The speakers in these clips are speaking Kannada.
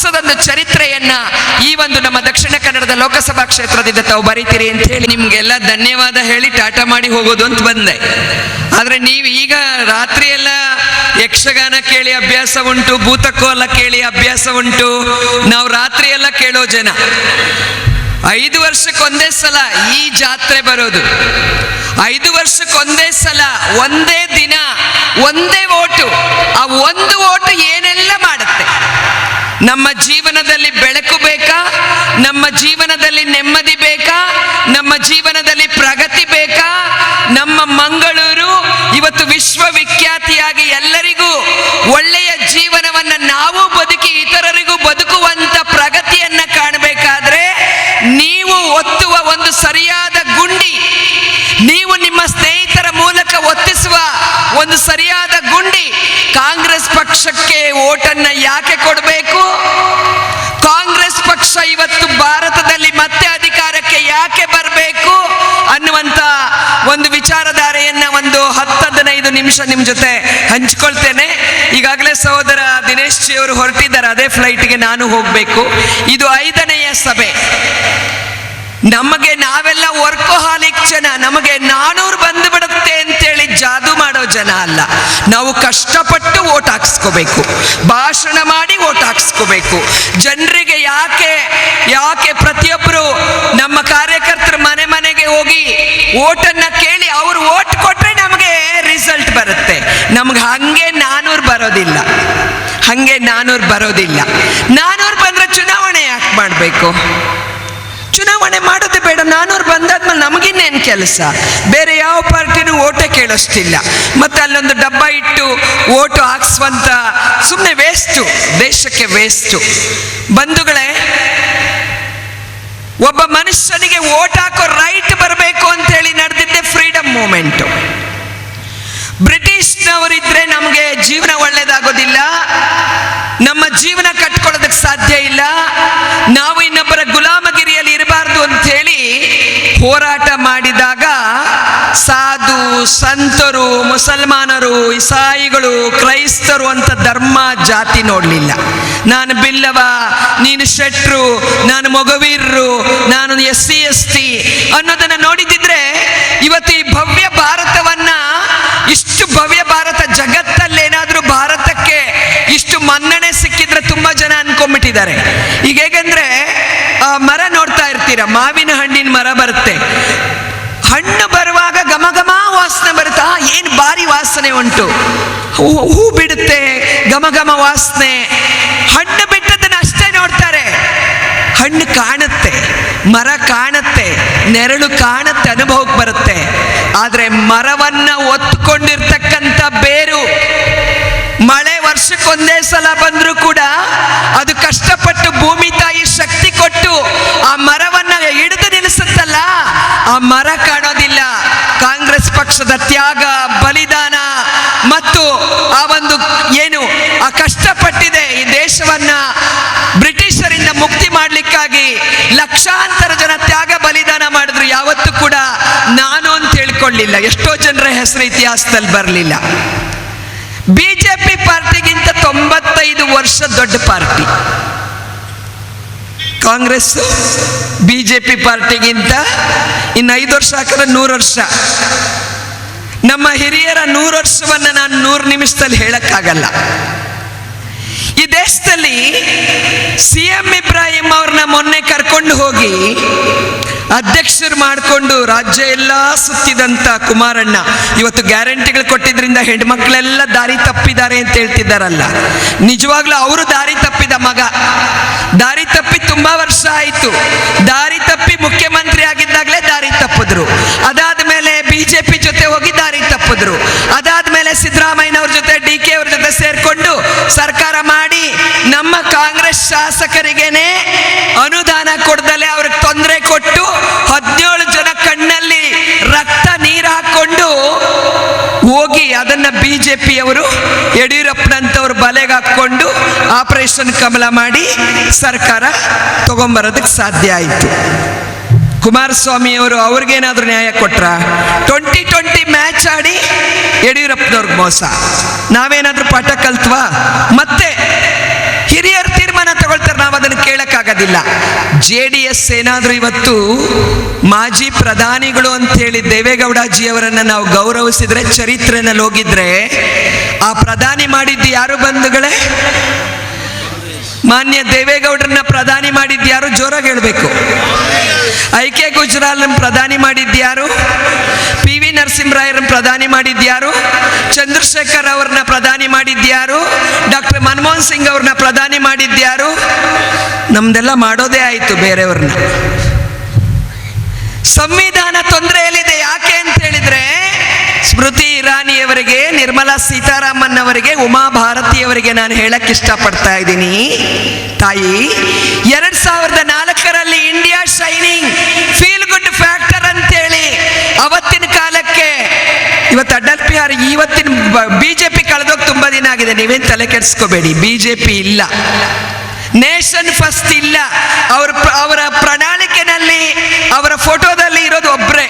ಹೊಸದೊಂದು ಚರಿತ್ರೆಯನ್ನ ಈ ಒಂದು ನಮ್ಮ ದಕ್ಷಿಣ ಕನ್ನಡದ ಲೋಕಸಭಾ ಕ್ಷೇತ್ರದಿಂದ ತಾವು ಬರೀತೀರಿ ಅಂತ ಹೇಳಿ ನಿಮ್ಗೆಲ್ಲ ಧನ್ಯವಾದ ಹೇಳಿ ಟಾಟಾ ಮಾಡಿ ಹೋಗೋದು ಅಂತ ಬಂದೆ. ಆದ್ರೆ ನೀವು ಈಗ ರಾತ್ರಿ ಎಲ್ಲ ಯಕ್ಷಗಾನ ಕೇಳಿ ಅಭ್ಯಾಸ ಉಂಟು, ಭೂತಕೋಲ ಕೇಳಿ ಅಭ್ಯಾಸ ಉಂಟು, ನಾವು ರಾತ್ರಿ ಎಲ್ಲ ಕೇಳೋ ಜನ. ಐದು ವರ್ಷಕ್ಕೊಂದೇ ಸಲ ಈ ಜಾತ್ರೆ ಬರೋದು. ಐದು ವರ್ಷಕ್ಕೊಂದೇ ಸಲ ಒಂದೇ ದಿನ, ಒಂದೇ ಓಟು. ಆ ಒಂದು ಓಟು ನಮ್ಮ ಜೀವನದಲ್ಲಿ ಬೆಳಕು ಬೇಕಾ? ನಮ್ಮ ಜೀವನದಲ್ಲಿ ನೆಮ್ಮದಿ ಬೇಕಾ? ನಮ್ಮ ಜೀವನದಲ್ಲಿ ಪ್ರಗತಿ ಬೇಕಾ? ನಮ್ಮ ಮಂಗಳೂರು ಇವತ್ತು ವಿಶ್ವವಿಖ್ಯಾತಿಯಾಗಿ ಎಲ್ಲರಿಗೂ ಒಳ್ಳೆಯ ಜೀವನವನ್ನು ನಾವು ಬದುಕಿ ಇತರರಿಗೂ ಬದುಕುವಂತ ಪ್ರಗತಿಯನ್ನ ಕಾಣಬೇಕಾದ್ರೆ ನೀವು ಒತ್ತುವ ಒಂದು ಸರಿಯಾದ ಗುಂಡಿ, ನೀವು ನಿಮ್ಮ ಸ್ನೇಹಿತರ ಮೂಲಕ ಒತ್ತಿಸುವ ಒಂದು ಸರಿಯಾದ ಗುಂಡಿ ಕಾಂಗ್ರೆಸ್ ಪಕ್ಷಕ್ಕೆ ಓಟನ್ನ ಯಾಕೆ ಕೊಡಬೇಕು ಕಾಂಗ್ರೆಸ್ ಪಕ್ಷ ಇವತ್ತು ಭಾರತದಲ್ಲಿ ಮತ್ತೆ ಅಧಿಕಾರಕ್ಕೆ ಯಾಕೆ ಬರಬೇಕು ಅನ್ನುವಂತ ಒಂದು ವಿಚಾರಧಾರೆಯನ್ನ ಒಂದು ಹದಿನೈದು ನಿಮಿಷ ನಿಮ್ ಜೊತೆ ಹಂಚ್ಕೊಳ್ತೇನೆ. ಈಗಾಗಲೇ ಸಹೋದರ ದಿನೇಶ್ ಜಿ ಅವರು ಹೊರಟಿದ್ದಾರೆ, ಅದೇ ಫ್ಲೈಟ್ಗೆ ನಾನು ಹೋಗಬೇಕು. ಇದು ಐದನೆಯ ಸಭೆ. ನಮಗೆ ನಾವೆಲ್ಲ ವರ್ಕೋಹಾಲಿಕ್ ಜನ, ನಮಗೆ ನಾನೂರು ಬಂದು ಬಿಡುತ್ತೆ ಅಂತೇಳಿ ಜಾದು ಮಾಡೋ ಜನ ಅಲ್ಲ. ನಾವು ಕಷ್ಟಪಟ್ಟು ಓಟ್ ಹಾಕ್ಸ್ಕೋಬೇಕು. ಭಾಷಣ ಮಾಡಿ ಓಟ್ ಹಾಕ್ಸ್ಕೋಬೇಕು. ಜನರಿಗೆ ಯಾಕೆ ಯಾಕೆ ಪ್ರತಿಯೊಬ್ಬರು ನಮ್ಮ ಮನೆಗೆ ಹೋಗಿ ಓಟನ್ನ ಕೇಳಿ ಅವರು ಓಟ್ ಕೊಟ್ರೆ ನಮಗೆ ರಿಸಲ್ಟ್ ಬರುತ್ತೆ. ನಮ್ಗೆ ಹಂಗೆ ನಾನೂರು ಬರೋದಿಲ್ಲ. ಹಂಗೆ ನಾನೂರು ಬರೋದಿಲ್ಲ. ನಾನೂರು ಬಂದ್ರೆ ಚುನಾವಣೆ ಯಾಕೆ ಮಾಡಬೇಕು? ಚುನಾವಣೆ ಮಾಡೋದೇ ಬೇಡ. ನಾನೂರು ಬಂದಾದ್ಮೇಲೆ ನಮಗಿನ್ನೇನು ಕೆಲಸ? ಬೇರೆ ಯಾವ ಪಾರ್ಟಿನೂ ಓಟೆ ಕೇಳಿಸ್ತಿಲ್ಲ. ಮತ್ತೆ ಅಲ್ಲೊಂದು ಡಬ್ಬ ಇಟ್ಟು ಓಟು ಹಾಕ್ಸುವಂತ ಸುಮ್ಮನೆ ವೇಸ್ಟು ದೇಶಕ್ಕೆ ವೇಸ್ಟು ಬಂಧುಗಳೇ ಒಬ್ಬ ಮನುಷ್ಯನಿಗೆ ಓಟ್ ಹಾಕೋ ರೈಟ್ ಬರಬೇಕು ಅಂತ ಹೇಳಿ ನಡೆದಿದ್ದೆ ಫ್ರೀಡಮ್ ಮೂಮೆಂಟು ಬ್ರಿಟಿಷ್ನವರಿದ್ರೆ ನಮಗೆ ಜೀವನ ಒಳ್ಳೇದಾಗೋದಿಲ್ಲ. ನಮ್ಮ ಜೀವನ ಕಟ್ಕೊಳ್ಳೋದಕ್ಕೆ ಸಾಧ್ಯ ಇಲ್ಲ. ನಾವು ಇನ್ನೊಬ್ಬರ ಗುಲಾಮಗಿರಿಯಲ್ಲಿ ಇರಬಾರ್ದು ಅಂತ ಹೇಳಿ ಹೋರಾಟ ಮಾಡಿದಾಗ ಸಾಧು, ಸಂತರು, ಮುಸಲ್ಮಾನರು, ಇಸಾಯಿಗಳು, ಕ್ರೈಸ್ತರು ಅಂತ ಧರ್ಮ ಜಾತಿ ನೋಡಲಿಲ್ಲ. ನಾನು ಬಿಲ್ಲವ, ನೀನು ಶೆಟ್ರು, ನಾನು ಮೊಗವೀರರು, ನಾನು ಎಸ್ ಸಿ ಎಸ್ ಟಿ ಅನ್ನೋದನ್ನು ನೋಡಿದ್ದಿದ್ರೆ ಇವತ್ತು ಈ ಭವ್ಯ ಭಾರತವನ್ನ ಇಷ್ಟು ಭವ್ಯ ಭಾರತ ಜಗತ್ತಲ್ಲೇನಾದರೂ ಭಾರತಕ್ಕೆ ಇಷ್ಟು ಮನ್ನಣೆ ಸಿಕ್ಕಿದ್ರೆ ತುಂಬಾ ಜನ ಅನ್ಕೊಂಡ್ಬಿಟ್ಟಿದ್ದಾರೆ. ಈಗ ಹೇಗೆಂದ್ರೆ ಮರ ನೋಡ್ತಾ ಇರ್ತೀರ, ಮಾವಿನ ಹಣ್ಣಿನ ಮರ ಬರುತ್ತೆ ಹಣ್ಣು ಬರುವಾಗ ಘಮ ಘಮ ವಾಸನೆ ಬರುತ್ತಾ ಏನ್ ಭಾರಿ ವಾಸನೆ ಉಂಟು. ಹೂ ಬಿಡುತ್ತೆ, ಘಮ ಘಮ ವಾಸನೆ. ಹಣ್ಣು ಬಿಟ್ಟದನ್ನ ಅಷ್ಟೇ ನೋಡ್ತಾರೆ. ಹಣ್ಣು ಕಾಣುತ್ತೆ, ಮರ ಕಾಣುತ್ತೆ, ನೆರಳು ಕಾಣುತ್ತೆ, ಅನುಭವಕ್ಕೆ ಬರುತ್ತೆ. ಆದ್ರೆ ಮರವನ್ನ ಒತ್ಕೊಂಡಿರ್ತಕ್ಕಂತ ಬೇರು, ಮಳೆ ವರ್ಷಕ್ಕೊಂದೇ ಸಲ ಬಂದರೂ ಕೂಡ ಅದು ಕಷ್ಟಪಟ್ಟು ಭೂಮಿ ತಾಯಿ ಶಕ್ತಿ ಕೊಟ್ಟು ಆ ಮರವನ್ನ ಹಿಡಿದು ನಿಲ್ಲಿಸುತ್ತಲ್ಲ, ಆ ಮರ ಕಾಣೋದಿಲ್ಲ. ಕಾಂಗ್ರೆಸ್ ಪಕ್ಷದ ತ್ಯಾಗ ಮತ್ತು ಆ ಒಂದು ಏನು, ಆ ಕಷ್ಟಪಟ್ಟಿದೆ ಈ ದೇಶವನ್ನ ಬ್ರಿಟಿಷರಿಂದ ಮುಕ್ತಿ ಮಾಡಲಿಕ್ಕಾಗಿ ಲಕ್ಷಾಂತರ ಜನ ತ್ಯಾಗ ಬಲಿದಾನ ಮಾಡಿದ್ರು. ಯಾವತ್ತೂ ಕೂಡ ನಾನು ಅಂತ ಹೇಳ್ಕೊಳ್ಳಿಲ್ಲ. ಎಷ್ಟೋ ಜನರ ಹೆಸರು ಇತಿಹಾಸದಲ್ಲಿ ಬರಲಿಲ್ಲ. ಬಿಜೆಪಿ ಪಾರ್ಟಿಗಿಂತ ತೊಂಬತ್ತೈದು ವರ್ಷ ದೊಡ್ಡ ಪಾರ್ಟಿ. ಕಾಂಗ್ರೆಸ್ ಬಿಜೆಪಿ ಪಾರ್ಟಿಗಿಂತ ಇನ್ನು ಐದು ವರ್ಷ ಹಾಕಿದ್ರೆ ನೂರು ವರ್ಷ. ನಮ್ಮ ಹಿರಿಯರ ನೂರು ವರ್ಷವನ್ನ ನಾನು ನೂರು ನಿಮಿಷದಲ್ಲಿ ಹೇಳಕ್ಕಾಗಲ್ಲ. ಈ ದೇಶದಲ್ಲಿ ಸಿ ಎಂ ಇಬ್ರಾಹಿಂ ಅವ್ರನ್ನ ಮೊನ್ನೆ ಕರ್ಕೊಂಡು ಹೋಗಿ ಅಧ್ಯಕ್ಷರು ಮಾಡಿಕೊಂಡು ರಾಜ್ಯ ಎಲ್ಲ ಸುತ್ತಿದಂತ ಕುಮಾರಣ್ಣ ಇವತ್ತು ಗ್ಯಾರಂಟಿಗಳು ಕೊಟ್ಟಿದ್ರಿಂದ ಹೆಣ್ಮಕ್ಳೆಲ್ಲ ದಾರಿ ತಪ್ಪಿದ್ದಾರೆ ಅಂತ ಹೇಳ್ತಿದ್ದಾರಲ್ಲ. ನಿಜವಾಗ್ಲೂ ಅವರು ದಾರಿ ತಪ್ಪಿದ ಮಗ. ದಾರಿ ತಪ್ಪಿ ತುಂಬಾ ವರ್ಷ ಆಯಿತು. ದಾರಿ ತಪ್ಪಿ ಮುಖ್ಯಮಂತ್ರಿ ಆಗಿದ್ದಾಗಲೇ ದಾರಿ ತಪ್ಪಿದ್ರು. ಅದಾದ ಮೇಲೆ ಬಿಜೆಪಿ ಜೊತೆ ಹೋಗಿ ದಾರಿ ತಪ್ಪಿದ್ರು. ಅದಾದ್ಮೇಲೆ ಸಿದ್ದರಾಮಯ್ಯನವ್ರ ಜೊತೆ ಡಿ ಕೆ ಅವ್ರ ಜೊತೆ ಸೇರ್ಕೊಂಡು ಸರ್ಕಾರ ಮಾಡಿ ನಮ್ಮ ಕಾಂಗ್ರೆಸ್ ಶಾಸಕರಿಗೇನೆ ಅನುದಾನ ಕೊಡ್ದಲೆ ಅವ್ರಿಗೆ ತೊಂದರೆ ಕೊಟ್ಟು ಹದಿನೇಳು ಜನ ಕಣ್ಣಲ್ಲಿ ರಕ್ತ ನೀರು ಹಾಕೊಂಡು ಹೋಗಿ ಅದನ್ನ ಬಿಜೆಪಿಯವರು ಯಡಿಯೂರಪ್ಪನಂತವ್ರು ಬಲೆಗೆ ಹಾಕೊಂಡು ಆಪರೇಷನ್ ಕಮಲ ಮಾಡಿ ಸರ್ಕಾರ ತಗೊಂಬರೋದಕ್ಕೆ ಸಾಧ್ಯ ಆಯಿತು. ಕುಮಾರಸ್ವಾಮಿ ಅವರು ಅವ್ರಿಗೇನಾದ್ರೂ ನ್ಯಾಯ ಕೊಟ್ರ? ಟ್ವೆಂಟಿ ಟ್ವೆಂಟಿ ಮ್ಯಾಚ್ ಆಡಿ ಯಡಿಯೂರಪ್ಪನವ್ರಿಗೆ ಮೋಸ. ನಾವೇನಾದ್ರೂ ಪಾಠ ಕಲ್ತ್ವಾ? ಮತ್ತೆ ಹಿರಿಯರು ತೀರ್ಮಾನ ತಗೊಳ್ತಾರೆ ನಾವು ಅದನ್ನು ಕೇಳಕ್ಕಾಗೋದಿಲ್ಲ. ಜೆ ಡಿ ಎಸ್ ಏನಾದರೂ ಇವತ್ತು ಮಾಜಿ ಪ್ರಧಾನಿಗಳು ಅಂತ ಹೇಳಿ ದೇವೇಗೌಡಜಿ ನಾವು ಗೌರವಿಸಿದ್ರೆ, ಚರಿತ್ರೆನಲ್ಲಿ ಹೋಗಿದ್ರೆ, ಆ ಪ್ರಧಾನಿ ಮಾಡಿದ್ದು ಯಾರು ಬಂಧುಗಳೇ? ಮಾನ್ಯ ದೇವೇಗೌಡರನ್ನ ಪ್ರಧಾನಿ ಮಾಡಿದ್ಯಾರು ಜೋರಾಗಿ ಹೇಳಬೇಕು. ಐಕೆ ಕೆ ಗುಜರಾಲ್ ಪ್ರಧಾನಿ ಮಾಡಿದ್ಯಾರು ಪಿ ವಿ ನರಸಿಂಹರಾಯರನ್ನ ಪ್ರಧಾನಿ ಮಾಡಿದ್ಯಾರು ಚಂದ್ರಶೇಖರ್ ಅವ್ರನ್ನ ಪ್ರಧಾನಿ ಮಾಡಿದ್ಯಾರು ಡಾಕ್ಟರ್ ಮನಮೋಹನ್ ಸಿಂಗ್ ಅವ್ರನ್ನ ಪ್ರಧಾನಿ ಮಾಡಿದ್ಯಾರು ನಮ್ದೆಲ್ಲ ಮಾಡೋದೇ ಆಯಿತು ಬೇರೆಯವ್ರನ್ನ. ಸಂವಿಧಾನ ತೊಂದರೆಯಲ್ಲಿದೆ ಯಾಕೆ ಅಂತ ಹೇಳಿದ್ರೆ ಸ್ಮೃತಿ ಇರಾನಿಯವರಿಗೆ, ನಿರ್ಮಲಾ ಸೀತಾರಾಮನ್ ಅವರಿಗೆ ಉಮಾ ಭಾರತಿಯವರಿಗೆ ನಾನು ಹೇಳಕ್ ಇಷ್ಟಪಡ್ತಾ ಇದ್ದೀನಿ. ತಾಯಿ, ಎರಡ್ ಸಾವಿರದ ನಾಲ್ಕರಲ್ಲಿ India shining feel good factor ಅಂತೇಳಿ ಅವತ್ತಿನ ಕಾಲಕ್ಕೆ ಇವತ್ತು ಅಟಲ್ ಬಿಹಾರಿ, ಇವತ್ತಿನ ಬಿಜೆಪಿ ಕಳೆದೋಗಿ ತುಂಬಾ ದಿನ ಆಗಿದೆ. ನೀವೇನು ತಲೆ ಕೆಡಿಸ್ಕೋಬೇಡಿ. ಬಿಜೆಪಿ ಇಲ್ಲ. ನೇಷನ್ ಫಸ್ಟ್ ಇಲ್ಲ. ಅವ್ರ ಅವರ ಪ್ರಣಾಳಿಕೆನಲ್ಲಿ, ಅವರ ಫೋಟೋದಲ್ಲಿ ಇರೋದು ಒಬ್ಬರೇ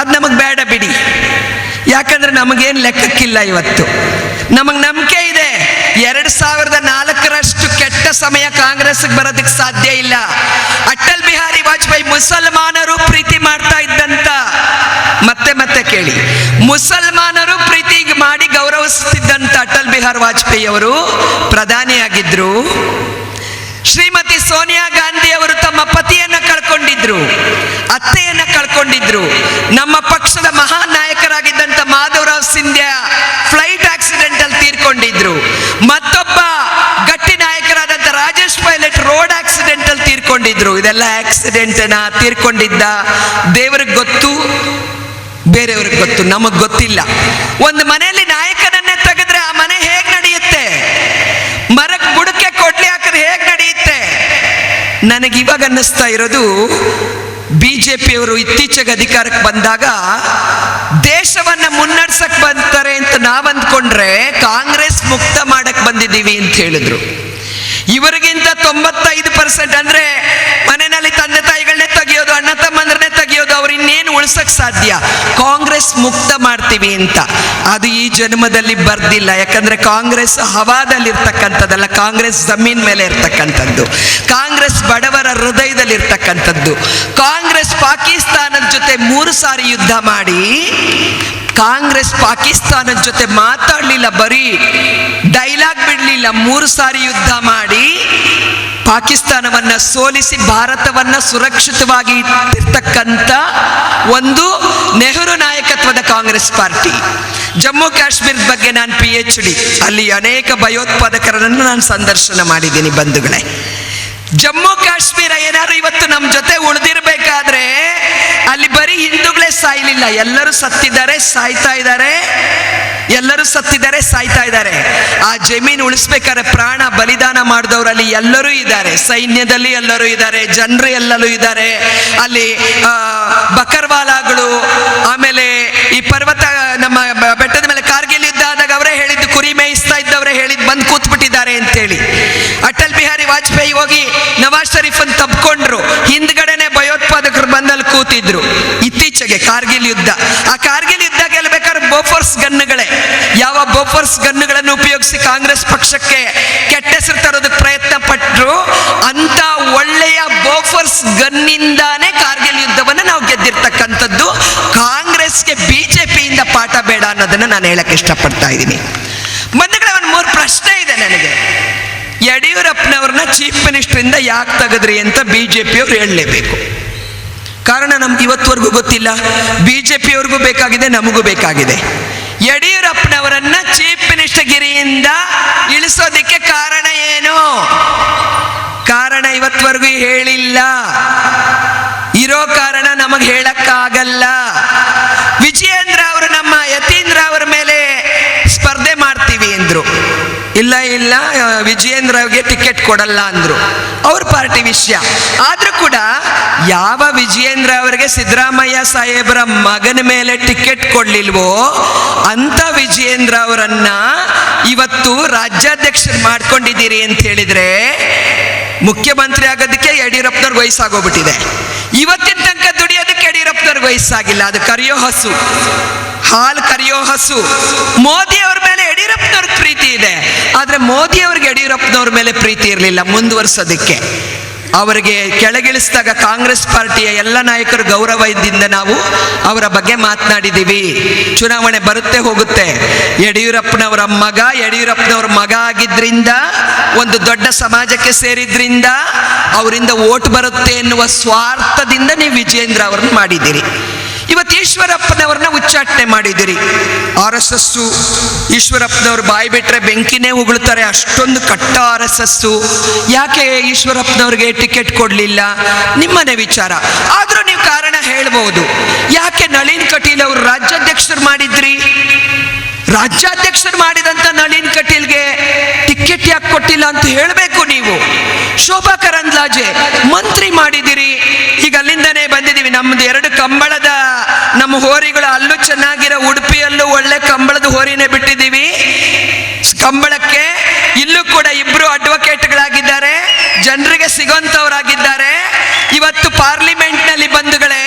ಅದು ನಮಗೆ ಬೇಡ ಬಿಡಿ. ಯಾಕಂದ್ರೆ ನಮಗೇನು ಲೆಕ್ಕಕ್ಕಿಲ್ಲ ಇವತ್ತು. ನಮಗೆ ನಂಬಿಕೆ ಇದೆ. ಎರಡ್ ಸಾವಿರದ ನಾಲ್ಕರಷ್ಟು ಕೆಟ್ಟ ಸಮಯ ಕಾಂಗ್ರೆಸ್ಗೆ ಬರೋದಕ್ಕೆ ಸಾಧ್ಯ ಇಲ್ಲ. ಅಟಲ್ ಬಿಹಾರಿ ವಾಜಪೇಯಿ ಮುಸಲ್ಮಾನರು ಪ್ರೀತಿ ಮಾಡ್ತಾ ಇದ್ದಂತ. ಮತ್ತೆ ಮತ್ತೆ ಕೇಳಿ. ಮುಸಲ್ಮಾನರು ಪ್ರೀತಿ ಮಾಡಿ ಗೌರವಿಸುತ್ತಿದ್ದಂತ ಅಟಲ್ ಬಿಹಾರಿ ವಾಜಪೇಯಿ ಅವರು ಪ್ರಧಾನಿಯಾಗಿದ್ರು. ಶ್ರೀಮತಿ ಸೋನಿಯಾ ಗಾಂಧಿ ಅವರು ತಮ್ಮ ಪತಿಯನ್ನ ಕಳ್ಕೊಂಡಿದ್ರು. ಅತ್ತೆಯನ್ನ ಕಳ್ಕೊಂಡಿದ್ರು. ನಮ್ಮ ಪಕ್ಷದ ಮಹಾನ್ ನಾಯಕರಾಗಿದ್ದಂತ ಮಾಧವರಾವ್ ಸಿಂಧ್ಯಾ ಫ್ಲೈಟ್ ಆಕ್ಸಿಡೆಂಟ್ ಅಲ್ಲಿ ತೀರ್ಕೊಂಡಿದ್ರು. ಮತ್ತೊಬ್ಬ ಗಟ್ಟಿ ನಾಯಕರಾದಂತ ರಾಜೇಶ್ ಪೈಲಟ್ ರೋಡ್ ಆಕ್ಸಿಡೆಂಟ್ ಅಲ್ಲಿ ತೀರ್ಕೊಂಡಿದ್ರು. ಇದೆಲ್ಲ ಆಕ್ಸಿಡೆಂಟ್ನ ತೀರ್ಕೊಂಡಿದ್ದ ದೇವ್ರಿಗೆ ಗೊತ್ತು, ಬೇರೆಯವ್ರಿಗೆ ಗೊತ್ತು, ನಮಗ್ ಗೊತ್ತಿಲ್ಲ. ಒಂದು ಮನೆಯಲ್ಲಿ ನಾಯಕನನ್ನೇ ತೆಗೆದ್ರೆ ಆ ಮನೆ ಹೇಗ್ ನಡೆಯುತ್ತೆ? ಮರಕ್ ಬುಡಕ್ಕೆ ಕೊಡ್ಲಿ ಹಾಕಿದ್ರೆ ಹೇಗ್ ನಡೆಯುತ್ತೆ? ನನಗೆ ಇವಾಗ ಅನ್ನಿಸ್ತಾ ಇರೋದು, ಬಿಜೆಪಿಯವರು ಇತ್ತೀಚೆಗೆ ಅಧಿಕಾರಕ್ಕೆ ಬಂದಾಗ ದೇಶವನ್ನ ಮುನ್ನಡ್ಸಕ್ ಬಂತಾರೆ ಅಂತ ನಾವ್ ಅಂದ್ಕೊಂಡ್ರೆ ಕಾಂಗ್ರೆಸ್ ಮುಕ್ತ ಮಾಡಕ್ ಬಂದಿದ್ದೀವಿ ಅಂತ ಹೇಳಿದ್ರು. ಇವರಿಗಿಂತ ತೊಂಬತ್ತೈದು ಪರ್ಸೆಂಟ್ ಅಂದ್ರೆ ಮನೆಯಲ್ಲಿ ತಂದೆ ತಾಯಿಗಳನ್ನೇ ತೆಗಿಯೋದು, ಅಣ್ಣ ತಮ್ಮಂದ್ರನ್ನೇ ತೆಗಿಯೋದು, ಅವ್ರು ಇನ್ನೇನು ಉಳ್ಸಕ್ ಸಾಧ್ಯ? ಕಾಂಗ್ರೆಸ್ ಮುಕ್ತ ಮಾಡ್ತೀವಿ ಅಂತ. ಅದು ಈ ಜನ್ಮದಲ್ಲಿ ಬರ್ದಿಲ್ಲ. ಯಾಕಂದ್ರೆ ಕಾಂಗ್ರೆಸ್ ಹವಾದಲ್ಲಿ ಇರ್ತಕ್ಕಂಥದ್ದಲ್ಲ ಕಾಂಗ್ರೆಸ್ ಜಮೀನ್ ಮೇಲೆ ಇರ್ತಕ್ಕಂಥದ್ದು. ಕಾಂಗ್ರೆಸ್ ಬಡವರ ಹೃದಯದಲ್ಲಿ ಇರ್ತಕ್ಕಂಥದ್ದು ಕಾಂಗ್ರೆಸ್ ಪಾಕಿಸ್ತಾನದ ಜೊತೆ ಮೂರು ಸಾರಿ ಯುದ್ಧ ಮಾಡಿ, ಕಾಂಗ್ರೆಸ್ ಪಾಕಿಸ್ತಾನದ ಜೊತೆ ಮಾತಾಡಲಿಲ್ಲ, ಬರೀ ಡೈಲಾಗ್ ಬಿಡಲಿಲ್ಲ, ಮೂರು ಸಾರಿ ಯುದ್ಧ ಮಾಡಿ, ಪಾಕಿಸ್ತಾನವನ್ನ ಸೋಲಿಸಿ, ಭಾರತವನ್ನ ಸುರಕ್ಷಿತವಾಗಿ ಇಟ್ಟಿರ್ತಕ್ಕಂಥ ಒಂದು ನೆಹರು ನಾಯಕತ್ವದ ಕಾಂಗ್ರೆಸ್ ಪಾರ್ಟಿ. ಜಮ್ಮು ಕಾಶ್ಮೀರದ ಬಗ್ಗೆ ನಾನು ಪಿ ಎಚ್ ಡಿ ಅಲ್ಲಿ ಅನೇಕ ಭಯೋತ್ಪಾದಕರನ್ನು ನಾನು ಸಂದರ್ಶನ ಮಾಡಿದ್ದೀನಿ, ಬಂಧುಗಳೇ. ಜಮ್ಮು ಕಾಶ್ಮೀರ ಏನಾದ್ರು ಇವತ್ತು ನಮ್ಮ ಜೊತೆ ಉಳಿದಿರ್ಬೇಕಾದ್ರೆ ಅಲ್ಲಿ ಬರೀ ಹಿಂದೂಗಳೇ ಸಾಯ್ಲಿಲ್ಲ. ಎಲ್ಲರೂ ಸತ್ತಿದ್ದಾರೆ, ಸಾಯ್ತಾ ಇದ್ದಾರೆ. ಎಲ್ಲರೂ ಸತ್ತಿದ್ದಾರೆ, ಸಾಯ್ತಾ ಇದ್ದಾರೆ. ಆ ಜಮೀನು ಉಳಿಸ್ಬೇಕಾದ್ರೆ ಪ್ರಾಣ ಬಲಿದಾನ ಮಾಡಿದವರಲ್ಲಿ ಎಲ್ಲರೂ ಇದ್ದಾರೆ. ಸೈನ್ಯದಲ್ಲಿ ಎಲ್ಲರೂ ಇದ್ದಾರೆ, ಜನರು ಎಲ್ಲರೂ ಇದ್ದಾರೆ. ಅಲ್ಲಿ ಬಕರ್ವಾಲಾಗಳು, ಆಮೇಲೆ ಈ ಪರ್ವತ, ನಮ್ಮ ಬೆಟ್ಟದ ಮೇಲೆ ಕಾರ್ಗಿಲ್ ಯುದ್ಧ ಆದಾಗ ಅವರೇ ಹೇಳಿದ್ದು, ಕುರಿ ಮೇಯಿಸ್ತಾ ಇದ್ದವರೇ ಹೇಳಿದ್ದು, ಬಂದು ಕೂತ್ಬಿಟ್ಟಿದ್ದಾರೆ ಅಂತೇಳಿ. ಅಟಲ್ ಬಿಹಾರಿ ವಾಜಪೇಯಿ ಹೋಗಿ ನವಾಜ್ ಶರೀಫ್ ಅನ್ನು ತಬ್ಕೊಂಡ್ರು. ಹಿಂದ್ಗಡೆನೆ ಭಯೋತ್ಪಾದಕರು ಬಂದಲ್ಲಿ ಕೂತಿದ್ರು. ಇತ್ತೀಚೆಗೆ ಕಾರ್ಗಿಲ್ ಯುದ್ಧ. ಆ ಕಾರ್ಗಿಲ್ ಯುದ್ಧ ಗೆಲ್ಬೇಕಾದ್ರೆ ಬೋಫೋರ್ಸ್ ಗನ್ನುಗಳೇ. ಯಾವ ಬೋಫೋರ್ಸ್ ಗನ್ನುಗಳನ್ನು ಉಪಯೋಗಿಸಿ ಕಾಂಗ್ರೆಸ್ ಪಕ್ಷಕ್ಕೆ ಕೆಟ್ಟ ಹೆಸರು ತರೋದಕ್ಕೆ ಪ್ರಯತ್ನ ಪಟ್ಟರು ಅಂತ ಒಳ್ಳೆಯ ಬೋಫೋರ್ಸ್ ಗನ್ನಿಂದಾನೇ ಕಾರ್ಗಿಲ್ ಯುದ್ಧವನ್ನು ನಾವು ಗೆದ್ದಿರ್ತಕ್ಕಂಥದ್ದು. ಕಾಂಗ್ರೆಸ್ಗೆ ಬಿಜೆಪಿಯಿಂದ ಪಾಠ ಬೇಡ ಅನ್ನೋದನ್ನ ನಾನು ಹೇಳಕ್ ಇಷ್ಟಪಡ್ತಾ ಇದ್ದೀನಿ. ಬಂಧುಗಳೇ, ಒಂದು ಮೂರು ಪ್ರಶ್ನೆ ಇದೆ ನನಗೆ? ಯಡಿಯೂರಪ್ಪನವ್ರನ್ನ ಚೀಫ್ ಮಿನಿಸ್ಟರಿಂದ ಯಾಕೆ ತೆಗೆದ್ರಿ ಅಂತ ಪಿಯವ್ರು ಹೇಳಲೇಬೇಕು. ಕಾರಣ ನಮ್ಗೆ ಇವತ್ತುವರೆಗೂ ಗೊತ್ತಿಲ್ಲ. ಬಿಜೆಪಿಯವ್ರಿಗೂ ಬೇಕಾಗಿದೆ, ನಮಗೂ ಬೇಕಾಗಿದೆ. ಯಡಿಯೂರಪ್ಪನವರನ್ನ ಚೀಫ್ ಮಿನಿಸ್ಟರ್ ಗಿರಿಯಿಂದ ಇಳಿಸೋದಿಕ್ಕೆ ಕಾರಣ ಏನು? ಕಾರಣ ಇವತ್ತವರೆಗೂ ಹೇಳಿಲ್ಲ. ಇರೋ ಕಾರಣ ನಮಗೆ ಹೇಳಕ್ಕಾಗಲ್ಲ. ವಿಜಯೇಂದ್ರ ಅವರು ನಮ್ಮ ಯತೀಂದ್ರ ಅವರ ಮೇಲೆ ಸ್ಪರ್ಧೆ ಮಾಡ್ತೀವಿ ಎಂದ್ರು ಇಲ್ಲ ಇಲ್ಲ ವಿಜಯೇಂದ್ರಗೆ ಟಿಕೆಟ್ ಕೊಡಲ್ಲ ಅಂದ್ರು. ಅವ್ರ ಪಾರ್ಟಿ ವಿಷಯ. ಆದ್ರೂ ಕೂಡ ಯಾವ ವಿಜಯೇಂದ್ರ ಅವರಿಗೆ ಸಿದ್ದರಾಮಯ್ಯ ಸಾಹೇಬರ ಮಗನ ಮೇಲೆ ಟಿಕೆಟ್ ಕೊಡಲಿಲ್ವೋ, ಅಂತ ವಿಜಯೇಂದ್ರ ಅವರನ್ನ ಇವತ್ತು ರಾಜ್ಯಾಧ್ಯಕ್ಷರು ಮಾಡ್ಕೊಂಡಿದ್ದೀರಿ ಅಂತ ಹೇಳಿದ್ರೆ ಮುಖ್ಯಮಂತ್ರಿ ಆಗೋದಕ್ಕೆ ಯಡಿಯೂರಪ್ಪನವ್ರಿಗೆ ವಯಸ್ಸಾಗೋಗ್ಬಿಟ್ಟಿದೆ. ಇವತ್ತಿನ ತನಕ ದುಡಿಯೋದಕ್ಕೆ ಯಡಿಯೂರಪ್ಪನವ್ರಿಗೆ ವಯಸ್ಸಾಗಿಲ್ಲ. ಅದು ಕರಿಯೋ ಹಸು. ಹಾಲು ಕರಿಯೋ ಹಸು. ಮೋದಿ ಅವ್ರ ಮೇಲೆ ಯಡಿಯೂರಪ್ಪ ಯಡಿಯೂರಪ್ಪನವ್ರಿಗೆ ಪ್ರೀತಿ ಇದೆ. ಆದರೆ ಮೋದಿ ಅವ್ರಿಗೆ ಯಡಿಯೂರಪ್ಪನವ್ರ ಮೇಲೆ ಪ್ರೀತಿ ಇರಲಿಲ್ಲ ಮುಂದುವರ್ಸೋದಕ್ಕೆ. ಅವರಿಗೆ ಕೆಳಗಿಳಿಸಿದಾಗ ಕಾಂಗ್ರೆಸ್ ಪಾರ್ಟಿಯ ಎಲ್ಲ ನಾಯಕರು ಗೌರವದಿಂದ ನಾವು ಅವರ ಬಗ್ಗೆ ಮಾತನಾಡಿದ್ದೀವಿ ಚುನಾವಣೆ ಬರುತ್ತೆ ಹೋಗುತ್ತೆ. ಯಡಿಯೂರಪ್ಪನವರ ಮಗ ಯಡಿಯೂರಪ್ಪನವ್ರ ಮಗ ಆಗಿದ್ರಿಂದ, ಒಂದು ದೊಡ್ಡ ಸಮಾಜಕ್ಕೆ ಸೇರಿದ್ರಿಂದ ಅವರಿಂದ ಓಟ್ ಬರುತ್ತೆ ಎನ್ನುವ ಸ್ವಾರ್ಥದಿಂದ ನೀವು ವಿಜಯೇಂದ್ರ ಅವರನ್ನು ಮಾಡಿದ್ದೀರಿ. ಈಶ್ವರಪ್ಪನವ್ರನ್ನ ಉಚ್ಚಾಟನೆ ಮಾಡಿದಿರಿ ಆರ್ ಎಸ್ ಎಸ್ ಈಶ್ವರಪ್ಪನವ್ರು ಬಾಯಿ ಬಿಟ್ರೆ ಬೆಂಕಿನೇ ಉಗುಳ್ತಾರೆ, ಅಷ್ಟೊಂದು ಕಟ್ಟ ಆರ್ ಎಸ್ ಎಸ್ ಯಾಕೆ ಈಶ್ವರಪ್ಪನವ್ರಿಗೆ ಟಿಕೆಟ್ ಕೊಡಲಿಲ್ಲ? ನಿಮ್ಮನೆ ವಿಚಾರ. ಆದರೂ ನೀವು ಕಾರಣ ಹೇಳ್ಬಹುದು ಯಾಕೆ ನಳಿನ್ ಕಟೀಲ್ ಅವರು ರಾಜ್ಯಾಧ್ಯಕ್ಷರು ಮಾಡಿದ್ರಿ? ರಾಜ್ಯಾಧ್ಯಕ್ಷರು ಮಾಡಿದಂತ ನಳಿನ್ ಕಟೀಲ್ಗೆ ಟಿಕೆಟ್ ಯಾಕೆ ಕೊಟ್ಟಿಲ್ಲ ಅಂತ ಹೇಳಬೇಕು ನೀವು? ಶೋಭಾ ಕರಂದ್ಲಾಜೆ, ಮಂತ್ರಿ ಮಾಡಿದಿರಿ. ಈಗ ಅಲ್ಲಿಂದನೇ ಬಂದಿದ್ದೀವಿ. ನಮ್ದು ಎರಡು ಕಂಬಳದ, ನಮ್ಮ ಹೋರಿಗಳು ಅಲ್ಲೂ ಚೆನ್ನಾಗಿರೋ ಉಡುಪಿಯಲ್ಲೂ ಒಳ್ಳೆ ಕಂಬಳದ ಹೋರಿನೇ ಬಿಟ್ಟಿದ್ದೀವಿ. ಕಂಬಳಕ್ಕೆ ಇಲ್ಲೂ ಕೂಡ ಇಬ್ರು ಅಡ್ವೊಕೇಟ್ಗಳಾಗಿದ್ದಾರೆ ಜನರಿಗೆ ಸಿಗೋಂಥವ್ರಾಗಿದ್ದಾರೆ ಇವತ್ತು ಪಾರ್ಲಿಮೆಂಟ್ನಲ್ಲಿ ಬಂಧುಗಳೇ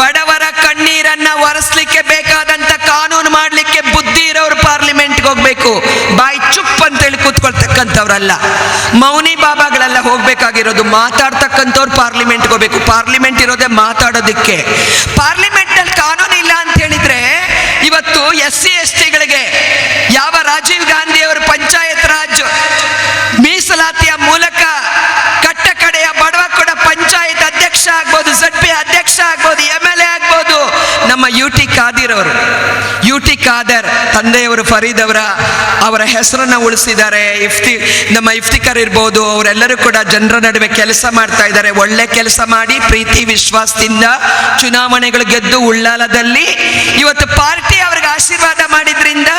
ಬಡವರ ಕಣ್ಣೀರನ್ನ ಒರೆಸ್ಲಿಕ್ಕೆ ಬೇಕಾದಂತ ಕಾನೂನು ಮಾಡ್ಲಿಕ್ಕೆ ಬುದ್ಧಿ ಇರೋರು ಪಾರ್ಲಿಮೆಂಟ್ಗೆ ಹೋಗ್ಬೇಕು, ಬಾಯಿ ಚುಪ್ ಅಂತೇಳಿ ಕೂತ್ಕೊಳ್ತಕ್ಕಂಥವ್ರಲ್ಲ. ಮೌನಿ ಬಾಬಾಗಳೆಲ್ಲ ಹೋಗ್ಬೇಕಾಗಿರೋದು ಮಾತಾಡ್ತಕ್ಕಂಥವ್ರು ಪಾರ್ಲಿಮೆಂಟ್ಗೆ ಹೋಗ್ಬೇಕು. ಪಾರ್ಲಿಮೆಂಟ್ ಇರೋದೇ ಮಾತಾಡೋದಕ್ಕೆ. ಪಾರ್ಲಿಮೆಂಟ್ನಲ್ಲಿ ಕಾನೂನು ಇಲ್ಲ ಅಂತ ಹೇಳಿದ್ರೆ ಇವತ್ತು ಎಸ್ ಸಿ ಎಸ್ ಟಿಗಳಿಗೆ ಯಾವ ರಾಜೀವ್ ಗಾಂಧಿ ಅವರು ಪಂಚಾಯತ್ ರಾಜ್ ಮೀಸಲಾತಿಯ ಮೂಲಕ ಕಟ್ಟ ಕಡೆಯ ಬಡವ ಕೂಡ ಪಂಚಾಯತ್ ಅಧ್ಯಕ್ಷ ಆಗ್ಬೋದು ಝಡ್ ಪಿ ಅಧ್ಯಕ್ಷ ಆಗ್ಬೋದು ಎಂ ಎಲ್ ಎ ಆಗ್ಬೋದು ನಮ್ಮ ಯು ಟಿ ಖಾದಿರ್ ಅವರು. ಯು ಟಿ ಖಾದರ್ ತಂದೆಯವರು ಫರೀದ್ ಅವರ ಅವರ ಹೆಸರನ್ನು ಉಳಿಸಿದ್ದಾರೆ. ಇಫ್ತಿ, ನಮ್ಮ ಇಫ್ತಿಕರ್ ಇರ್ಬೋದು, ಅವರೆಲ್ಲರೂ ಕೂಡ ಜನರ ನಡುವೆ ಕೆಲಸ ಮಾಡ್ತಾ ಇದ್ದಾರೆ. ಒಳ್ಳೆ ಕೆಲಸ ಮಾಡಿ, ಪ್ರೀತಿ, ವಿಶ್ವಾಸದಿಂದ ಚುನಾವಣೆಗಳು ಗೆದ್ದು ಉಳ್ಳಾಲದಲ್ಲಿ ಇವತ್ತು ಪಾರ್ಟಿ ಅವ್ರಿಗೆ ಆಶೀರ್ವಾದ ಮಾಡಿದ್ರಿಂದ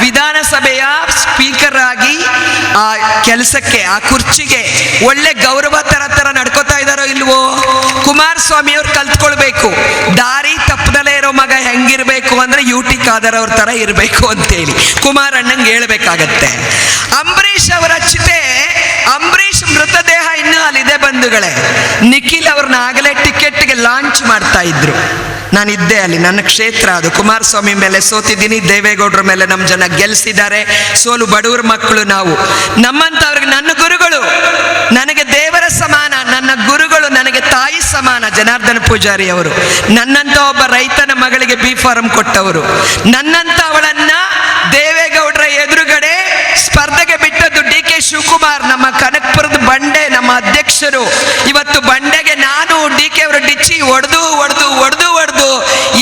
ವಿಧಾನಸಭೆಯ ಸ್ಪೀಕರ್ ಆಗಿ ಆ ಕೆಲಸಕ್ಕೆ, ಆ ಕುರ್ಚಿಗೆ ಒಳ್ಳೆ ಗೌರವ ತರ ತರ ನಡ್ಕೋತಾ ಇದ್ದಾರೋ ಇಲ್ವೋ? ಕುಮಾರಸ್ವಾಮಿ ಅವ್ರು ಕಲ್ತ್ಕೊಳ್ಬೇಕು. ದಾರಿ ಹೆಂಗಿರ್ಬೇಕು ಅಂದ್ರೆ ಯು ಟಿ ಖಾದರ್ ಅವ್ರ ತರ ಇರಬೇಕು ಅಂತೇಳಿ. ಕುಮಾರ್ ಅಣ್ಣಂಗೆ ಹೇಳ್ಬೇಕಾಗತ್ತೆ. ಅಂಬರೀಷ್ ಅವರ ಚಿತೆ, ಅಂಬರೀಷ್ ಮೃತದೇಹ ಇನ್ನೂ ಅಲ್ಲಿದೆ ಬಂಧುಗಳೇ. ನಿಖಿಲ್ ಅವ್ರನ್ನ ಆಗಲೇ ಟಿಕೆಟ್ಗೆ ಲಾಂಚ್ ಮಾಡ್ತಾ ಇದ್ರು. ಇದ್ದೆ ಅಲ್ಲಿ, ನನ್ನ ಕ್ಷೇತ್ರ ಅದು. ಕುಮಾರಸ್ವಾಮಿ ಮೇಲೆ ಸೋತಿದ್ದೀನಿ, ದೇವೇಗೌಡರ ಮೇಲೆ ನಮ್ಮ ಜನ ಗೆಲ್ಸಿದ್ದಾರೆ. ಸೋಲು ಬಡವರ ಮಕ್ಕಳು ನಾವು. ನಮ್ಮಂಥವ್ರಿಗೆ ನನ್ನ ಗುರುಗಳು. ನನಗೆ ದೇವರ ಸಮಾನ, ನನ್ನ ಗುರುಗಳು ನನಗೆ ತಾಯಿ ಸಮಾನ, ಜನಾರ್ದನ ಪೂಜಾರಿ ಅವರು. ನನ್ನಂತ ಒಬ್ಬ ರೈತನ ಮಗಳಿಗೆ ಬಿ ಫಾರಂ ಕೊಟ್ಟವರು. ನನ್ನಂತ ಅವಳನ್ನ ದೇವೇಗೌಡರ ಎದುರುಗಡೆ ಸ್ಪರ್ಧೆಗೆ ಬಿಟ್ಟದ್ದು ಡಿ ಕೆ ಶಿವಕುಮಾರ್, ನಮ್ಮ ಕನಕ ಅಧ್ಯಕ್ಷರು ಇವತ್ತು ಬಂಡೆಗೆ ನಾನು ಡಿ ಕೆ ಅವರು ಡಿಚ್ಚಿ ಒಡೆದು ಒಡೆದು ಒಡೆದು ಒಡೆದು.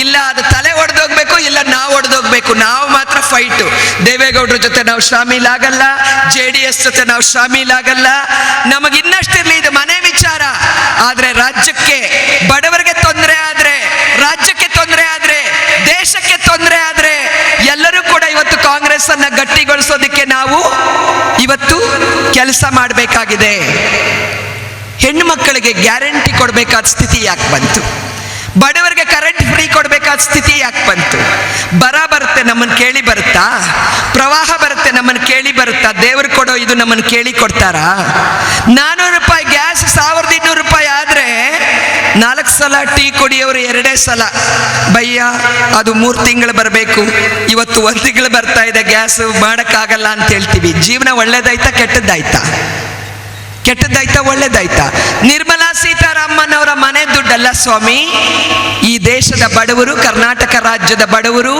ಇಲ್ಲ ಅದು ತಲೆ ಒಡೆದೋಗ್ಬೇಕು ಇಲ್ಲ ನಾವು ಒಡೆದೋಗ್ಬೇಕು ನಾವು ಮಾತ್ರ ಫೈಟು ದೇವೇಗೌಡರ ಜೊತೆ ನಾವು ಶಾಮೀಲ್ ಆಗಲ್ಲ, ಜೆ ಡಿ ಎಸ್ ಜೊತೆ ನಾವು ಶಾಮೀಲ್ ಆಗಲ್ಲ. ನಮಗೆ ಇನ್ನಷ್ಟಿರಲಿ ಇದು ಮನೆ ವಿಚಾರ. ಆದರೆ ರಾಜ್ಯಕ್ಕೆ ಬಡವರಿಗೆ ತೊಂದರೆ ಆದರೆ, ರಾಜ್ಯಕ್ಕೆ ತೊಂದರೆ ಆದರೆ, ದೇಶಕ್ಕೆ ತೊಂದರೆ ಆದರೆ ಎಲ್ಲರೂ ಕೂಡ ಇವತ್ತು ಕಾಂಗ್ರೆಸ್ ಅನ್ನ ಗಟ್ಟಿಗೊಳಿಸೋದಕ್ಕೆ ನಾವು ಇವತ್ತು ಕೆಲಸ ಮಾಡಬೇಕಾಗಿದೆ. ಹೆಣ್ಣು ಮಕ್ಕಳಿಗೆ ಗ್ಯಾರಂಟಿ ಕೊಡಬೇಕಾದ ಸ್ಥಿತಿ ಯಾಕೆ ಬಂತು? ಬಡವರಿಗೆ ಕರೆಂಟ್ ಫ್ರೀ ಕೊಡಬೇಕಾದ ಸ್ಥಿತಿ ಯಾಕೆ ಬಂತು? ಬರ ಬರುತ್ತೆ ನಮ್ಮನ್ನು ಕೇಳಿ ಬರುತ್ತಾ? ಪ್ರವಾಹ ಬರುತ್ತೆ ನಮ್ಮನ್ನು ಕೇಳಿ ಬರುತ್ತಾ? ದೇವರು ಕೊಡೋ ಇದು ನಮ್ಮನ್ನು ಕೇಳಿ ಕೊಡ್ತಾರಾ? ನಾನ್ನೂರು ರೂಪಾಯಿ ಗ್ಯಾಸ್ ಸಾವಿರದ ಇನ್ನೂರು ರೂಪಾಯಿ ಆದರೆ ನಾಲ್ಕು ಸಲ ಟೀ ಕುಡಿಯೋರು ಎರಡೇ ಸಲ. ಬಯ್ಯ, ಅದು ಮೂರು ತಿಂಗಳು ಬರಬೇಕು. ಇವತ್ತು ಒಂದು ತಿಂಗಳು ಬರ್ತಾ ಇದೆ, ಗ್ಯಾಸ್ ಮಾಡೋಕ್ಕಾಗಲ್ಲ ಅಂತ ಹೇಳ್ತೀವಿ. ಜೀವನ ಒಳ್ಳೇದಾಯ್ತಾ ಕೆಟ್ಟದ್ದಾಯ್ತಾ? ಕೆಟ್ಟದ್ದಾಯ್ತಾ, ಒಳ್ಳೇದಾಯ್ತಾ? ನಿರ್ಮಲಾ ಸೀತಾರಾಮನ್ ಮನೆ ದುಡ್ಡಲ್ಲ ಸ್ವಾಮಿ? ಈ ದೇಶದ ಬಡವರು, ಕರ್ನಾಟಕ ರಾಜ್ಯದ ಬಡವರು,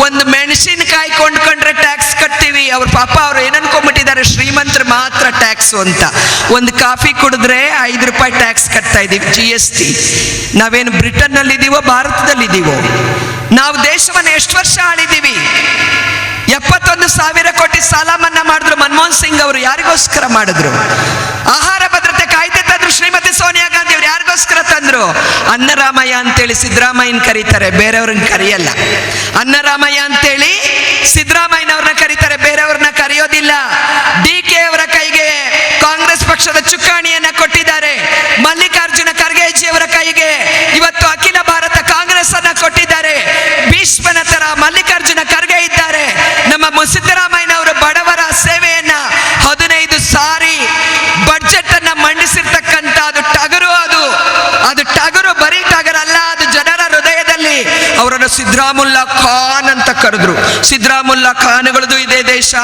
ಒಂದು ಮೆಣಸಿನಕಾಯಿ ಕೊಂಡ್ಕೊಂಡ್ರೆ ಟ್ಯಾಕ್ಸ್ ಕಟ್ತೀವಿ. ಅವ್ರ ಪಾಪ ಅವ್ರು ಏನನ್ಕೊಂಡ್ಬಿಟ್ಟಿದ್ದಾರೆ ಶ್ರೀಮಂತರು ಮಾತ್ರ ಟ್ಯಾಕ್ಸ್ ಅಂತ. ಒಂದು ಕಾಫಿ ಕುಡಿದ್ರೆ ಐದು ರೂಪಾಯಿ ಟ್ಯಾಕ್ಸ್ ಕಟ್ತಾ ಇದೀವಿ ಜಿ ಎಸ್ ಟಿ ನಾವೇನು ಬ್ರಿಟನ್ನಲ್ಲಿದ್ದೀವೋ, ಭಾರತದಲ್ಲಿದ್ದೀವೋ? ನಾವು ದೇಶವನ್ನು ಎಷ್ಟು ವರ್ಷ ಆಳಿದ್ದೀವಿ? ಎಪ್ಪತ್ತೊಂದು ಸಾವಿರ ಕೋಟಿ ಸಾಲ ಮನ್ನಾ ಮಾಡಿದ್ರು ಮನಮೋಹನ್ ಸಿಂಗ್ ಅವರು, ಯಾರಿಗೋಸ್ಕರ ಮಾಡಿದ್ರು? ಆಹಾರ ಭದ್ರತೆ ಕಾಯ್ದೆ ತಂದ್ರು ಶ್ರೀಮತಿ ಸೋನಿಯಾ ಗಾಂಧಿ ಅವರು, ಯಾರಿಗೋಸ್ಕರ ತಂದ್ರು? ಅನ್ನರಾಮಯ್ಯ ಅಂತೇಳಿ ಸಿದ್ದರಾಮಯ್ಯನ ಕರೀತಾರೆ, ಬೇರೆಯವ್ರನ್ನ ಕರೆಯಲ್ಲ. ಅನ್ನರಾಮಯ್ಯ ಅಂತೇಳಿ ಸಿದ್ದರಾಮಯ್ಯನವ್ರನ್ನ ಕರೀತಾರೆ, ಬೇರೆಯವ್ರನ್ನ ಕರೆಯೋದಿಲ್ಲ. ಡಿ ಕೆ ಅವರ ಕೈಗೆ ಕಾಂಗ್ರೆಸ್ ಪಕ್ಷದ ಚುಕ್ಕಾಣಿಯನ್ನ ಕೊಟ್ಟಿದ್ದಾರೆ ಮಲ್ಲಿಕಾರ್ಜುನ ಖರ್ಗೆಜಿ ಅವರ ಕೈಗೆ ಇವತ್ತು ಅಖಿಲ ಭಾರತ ಕಾಂಗ್ರೆಸ್ ಅನ್ನ ಕೊಟ್ಟಿದ್ದಾರೆ ಭೀಷ್ಮನ ತರ ಮಲ್ಲಿಕಾರ್ಜುನ ಖರ್ಗೆ ಇದ್ದಾರೆ ನಮ್ಮ ಸಿದ್ದರಾಮಯ್ಯನವರು ಬಡವರ ಸೇವೆಯನ್ನ ಹದಿನೈದು ಸಾರಿ ಬಡ್ಜೆಟ್ ಅನ್ನ ಮಂಡಿಸಿರ್ತಕ್ಕಂಥ ಅದು ಟಗರು ಅದು ಅದು ಟಗರು ಬರೀ ಟಗರಲ್ಲ ಅದು ಜನರ ಹೃದಯದಲ್ಲಿ ಅವರನ್ನು ಸಿದ್ರಾಮುಲ್ಲಾ ಖಾನ್ ಅಂತ ಕರೆದ್ರು. ಸಿದ್ರಾಮುಲ್ಲಾ ಖಾನ್ಗಳದು ಇದೇ ದೇಶ.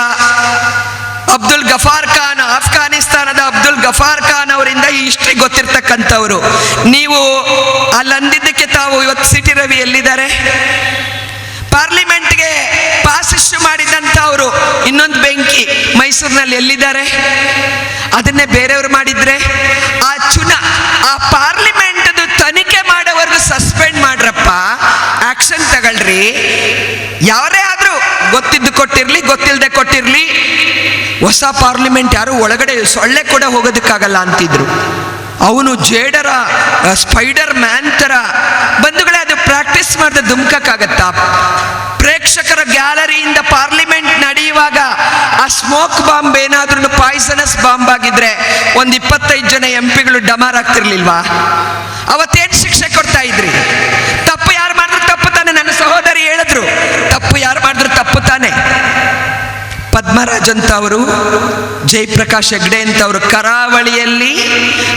ಅಬ್ದುಲ್ ಗಫಾರ್ ಖಾನ್, ಆಫ್ಘಾನಿಸ್ತಾನದ ಅಬ್ದುಲ್ ಗಫಾರ್ ಖಾನ್ ಅವರಿಂದ ಈ ಹಿಸ್ಟ್ರಿ ಗೊತ್ತಿರ್ತಕ್ಕಂಥವ್ರು. ನೀವು ಅಲ್ಲಂದಿದ್ದಕ್ಕೆ ತಾವು ಇವತ್ತು ಸಿಟಿ ರವಿ ಎಲ್ಲಿದ್ದಾರೆ? ಪಾರ್ಲಿಮೆಂಟ್ಗೆ ಪಾಸ್ ಇಶ್ಯೂ ಮಾಡಿದಂಥವ್ರು ಇನ್ನೊಂದು ಬೆಂಕಿ ಮೈಸೂರಿನಲ್ಲಿ ಎಲ್ಲಿದ್ದಾರೆ? ಅದನ್ನೇ ಬೇರೆಯವರು ಮಾಡಿದ್ರೆ? ಆ ಚುನ, ಆ ಪಾರ್ಲಿಮೆಂಟ್ ತನಿಖೆ ಮಾಡೋವರೆಗೂ ಸಸ್ಪೆಂಡ್ ಯಾರೇ ಆದರೂ ಗೊತ್ತಿದ್ದು ಕೊಟ್ಟಿರಲಿ ಗೊತ್ತಿಲ್ಲದೆ ಕೊಟ್ಟಿರಲಿ, ಹೊಸ ಪಾರ್ಲಿಮೆಂಟ್ ಯಾರು ಒಳಗಡೆ ಸೊಳ್ಳೆ ಕೂಡ ಹೋಗೋದಕ್ಕಾಗಲ್ಲ ಅಂತಿದ್ರು. ಅವನು ಜೇಡರ ಸ್ಪೈಡರ್ ಮ್ಯಾನ್ ತರ, ಬಂಧುಗಳೇ ಅದು ಪ್ರಾಕ್ಟೀಸ್ ಮಾಡಿದ ದುಮ್ಕಕ್ಕಾಗತ್ತಾ ಪ್ರೇಕ್ಷಕರ ಗ್ಯಾಲರಿಯಿಂದ ಪಾರ್ಲಿಮೆಂಟ್ ನಡೆಯುವಾಗ ಆ ಸ್ಮೋಕ್ ಬಾಂಬ್ ಏನಾದ್ರೂ ಪಾಯ್ಸನಸ್ ಬಾಂಬ್ ಆಗಿದ್ರೆ ಒಂದು ಇಪ್ಪತ್ತೈದು ಜನ ಎಂ ಪಿಗಳು ಡಮಾರ್ ಆಗ್ತಿರ್ಲಿಲ್ವಾ? ಅವತ್ತೇನ್ ಶಿಕ್ಷೆ ಕೊಡ್ತಾ ಇದ್ರಿ ತಪ್ಪು ಯಾರು ಮಾಡಿದ್ರು ತಪ್ಪು ತಾನೆ ನನ್ನ ಸಹೋದರಿ ಹೇಳಿದ್ರು ತಪ್ಪು ಯಾರು ಮಾಡಿದ್ರು ತಪ್ಪು ತಾನೆ. ಪದ್ಮರಾಜ್ ಅಂತ ಅವರು, ಜಯಪ್ರಕಾಶ್ ಹೆಗ್ಡೆ ಅಂತ ಅವರು ಕರಾವಳಿಯಲ್ಲಿ